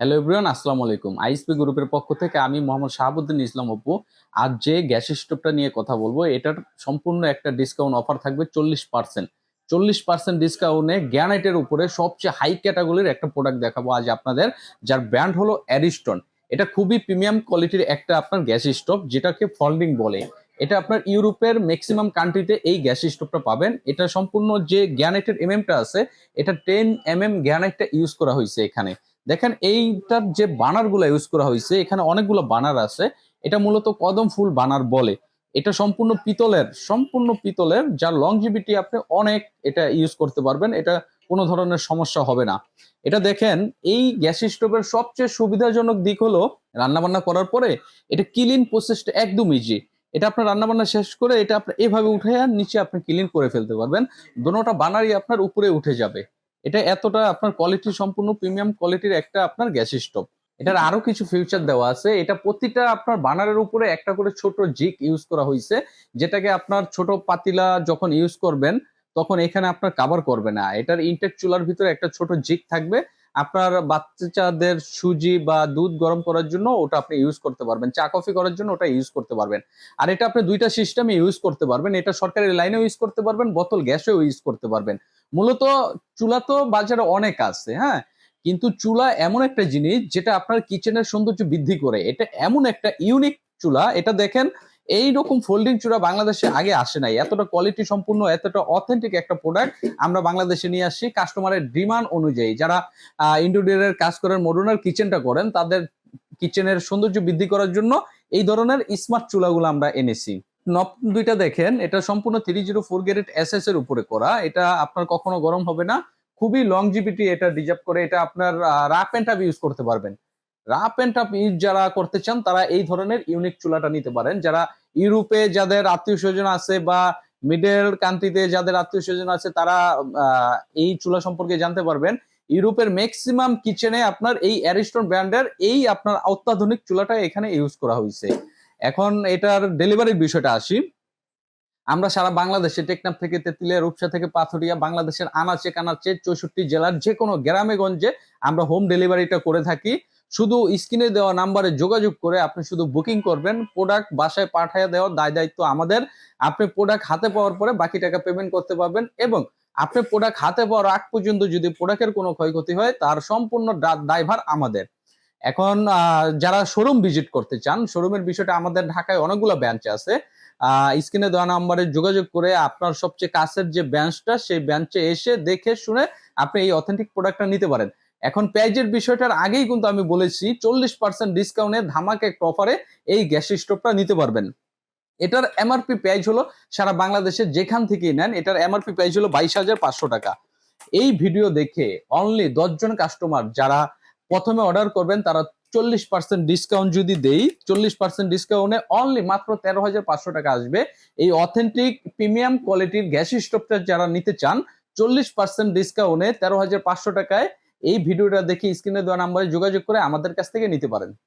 Hello everyone আসসালামু আলাইকুম। ISP গ্রুপের পক্ষ থেকে আমি মোহাম্মদ শাহাবুদ্দিন ইসলাম অপু আজ যে গ্যাস স্টোভটা নিয়ে কথা বলব, এটার সম্পূর্ণ একটা ডিসকাউন্ট অফার থাকবে চল্লিশ পার্সেন্ট চল্লিশ পার্সেন্ট ডিসকাউন্টে গ্যানাইটের উপরে সবচেয়ে হাই ক্যাটাগরির একটা প্রোডাক্ট দেখাবো আজ আপনাদের, যার ব্র্যান্ড হলো অ্যারিস্টন এটা খুবই প্রিমিয়াম কোয়ালিটির একটা আপনার গ্যাস স্টোভ, যেটাকে ফল্ডিং বলে। এটা আপনার ইউরোপের ম্যাক্সিমাম কান্ট্রিতে এই গ্যাস স্টোভটা পাবেন। এটা সম্পূর্ণ যে গ্যানাইটের এমএমটা আছে, এটা টেন এম এম গ্যানাইটটা ইউজ করা হয়েছে এখানে। দেখেন এইটার যে বানারগুলো ইউজ করা হয়েছে, এখানে অনেকগুলো বানার আছে। এটা মূলত কদম ফুল বানার বলে। এটা সম্পূর্ণ পিতলের সম্পূর্ণ পিতলের, যার লংজিভিটি আপনি অনেক এটা ইউজ করতে পারবেন। এটা কোনো ধরনের সমস্যা হবে না। এটা দেখেন, এই গ্যাস স্টোভের সবচেয়ে সুবিধাজনক দিক হলো রান্নাবান্না করার পরে এটা ক্লিন প্রসেসটা একদম ইজি এটা আপনার রান্নাবান্না শেষ করে এটা আপনি এভাবে উঠে নিচে আপনি ক্লিন করে ফেলতে পারবেন। দোনোটা বানারই আপনার উপরে উঠে যাবে। এটা এতটা আপনার কোয়ালিটি সম্পূর্ণ প্রিমিয়াম কোয়ালিটির একটা আপনার গ্যাস স্টোভ এটার আরও কিছু ফিউচার দেওয়া আছে। এটা প্রতিটা আপনার বানারের উপরে একটা করে ছোট জিক ইউজ করা হয়েছে যেটাকে আপনার ছোট পাতিলা যখন ইউজ করবেন, তখন এখানে আপনার কাভার করবে না। এটার ইনটেক চুলার ভিতরে একটা ছোট জিক থাকবে। আপনার বাচ্চাদের সুজি বা দুধ গরম করার জন্য ওটা আপনি ইউজ করতে পারবেন। চা কফি করার জন্য ওটা ইউজ করতে পারবেন। আর এটা আপনি দুইটা সিস্টেমে ইউজ করতে পারবেন। এটা সরকারি লাইনেও ইউজ করতে পারবেন বোতল গ্যাসেও ইউজ করতে পারবেন। মূলত চুলা তো বাজারে অনেক আছে হ্যাঁ? কিন্তু চুলা এমন একটা জিনিস যেটা আপনার কিচেনের সৌন্দর্য বৃদ্ধি করে। এটা এমন একটা ইউনিক চুলা, এটা দেখেন এই রকম ফোল্ডিং চূড়া বাংলাদেশে আগে আসে নাই। এতটা কোয়ালিটি সম্পূর্ণ, এতটা অথেন্টিক একটা প্রোডাক্ট আমরা বাংলাদেশে নিয়ে আসছি কাস্টমারের ডিমান্ড অনুযায়ী। যারা ইন্টেরিয়রের কাজ করেন মডুলার কিচেনটা করেন, তাদের কিচেনের সৌন্দর্য বৃদ্ধি করার জন্য এই ধরনের স্মার্ট চুলাগুলো আমরা এনেছি। নব দুইটা দেখেন, এটা সম্পূর্ণ three zero four grade S S এর উপরে করা, এটা আপনার কখনো গরম হবে না, খুবই লংজিভিটি এটা রিজার্ভ করে, এটা আপনার রাফ অ্যান্ড টাপ ইউজ করতে পারবেন। রাফ অ্যান্ড টাপ ইউজ যারা করতে চান, তারা এই ধরনের ইউনিক চুলাটা নিতে পারেন। যারা ইউরোপে যাদের আত্মীয় স্বজন আছে বা মিডল কান্ট্রিতে যাদের আত্মীয় স্বজন আছে, তারা এই চুলা সম্পর্কে জানতে পারবেন। ইউরোপের ম্যাক্সিমাম কিচেনে আপনার এই অ্যারিস্টন ব্র্যান্ডের এই আপনার অত্যাধুনিক চুলাটা এখানে ইউজ করা হয়েছে। এখন এটার ডেলিভারির বিষয়টা আসি। আমরা সারা বাংলাদেশে টেকনাফ থেকে তেতুলিয়া, রূপসা থেকে পাথরিয়া, বাংলাদেশের আনাচে কানাচে চৌষট্টি জেলার যে কোনো গ্রামে গঞ্জে আমরা হোম ডেলিভারিটা করে থাকি। শুধু স্ক্রিনে দেওয়া নাম্বারে যোগাযোগ করে আপনি শুধু বুকিং করবেন প্রোডাক্ট বাসায় পাঠিয়ে দেওয়ার দায় দায়িত্ব আমাদের। আপনি প্রোডাক্ট হাতে পাওয়ার পরে বাকি টাকা পেমেন্ট করতে পারবেন এবং আপনি প্রোডাক্ট হাতে পাওয়ার আগ পর্যন্ত যদি প্রোডাক্টের কোনো ক্ষয়ক্ষতি হয়, তার সম্পূর্ণ দায়ভার আমাদের। এখন যারা শোরুম ভিজিট করতে চান শোরুমের বিষয়টা আমাদের ঢাকায় অনেকগুলো ব্যাঞ্চ আছে। স্ক্রিনে দেওয়া নাম্বারে যোগাযোগ করে আপনার সবচেয়ে কাছের যে ব্যাঞ্চটা সেই ব্যাঞ্চে এসে দেখে শুনে আপনি এই অথেন্টিক প্রোডাক্টটা নিতে পারেন। এখন প্রাইজের বিষয়টার আগেই কিন্তু আমি বলেছি, চল্লিশ পার্সেন্ট ডিসকাউন্টে ধামাকে এক অফারে এই গ্যাস স্টোভটা নিতে পারবেন। এটার এমআরপি প্রাইস হলো সারা বাংলাদেশে যেখান থেকেই নেন, এটার এমআরপি প্রাইস হলো বাইশ হাজার পাঁচশো টাকা। এই ভিডিও দেখে অনলি জন কাস্টমার যারা প্রথমে অর্ডার করবেন, তারা চল্লিশ পার্সেন্ট ডিসকাউন্ট যদি দেই, চল্লিশ পার্সেন্ট ডিসকাউন্টে অনলি মাত্র তেরো হাজার পাঁচশো টাকা আসবে। এই অথেন্টিক প্রিমিয়াম কোয়ালিটির গ্যাস স্টোভটা যারা নিতে চান, চল্লিশ পার্সেন্ট ডিসকাউন্টে তেরো হাজার পাঁচশো টাকায় এই ভিডিওটা দেখে স্ক্রিনে দেওয়া নাম্বারে যোগাযোগ করে আমাদের কাছ থেকে নিতে পারেন।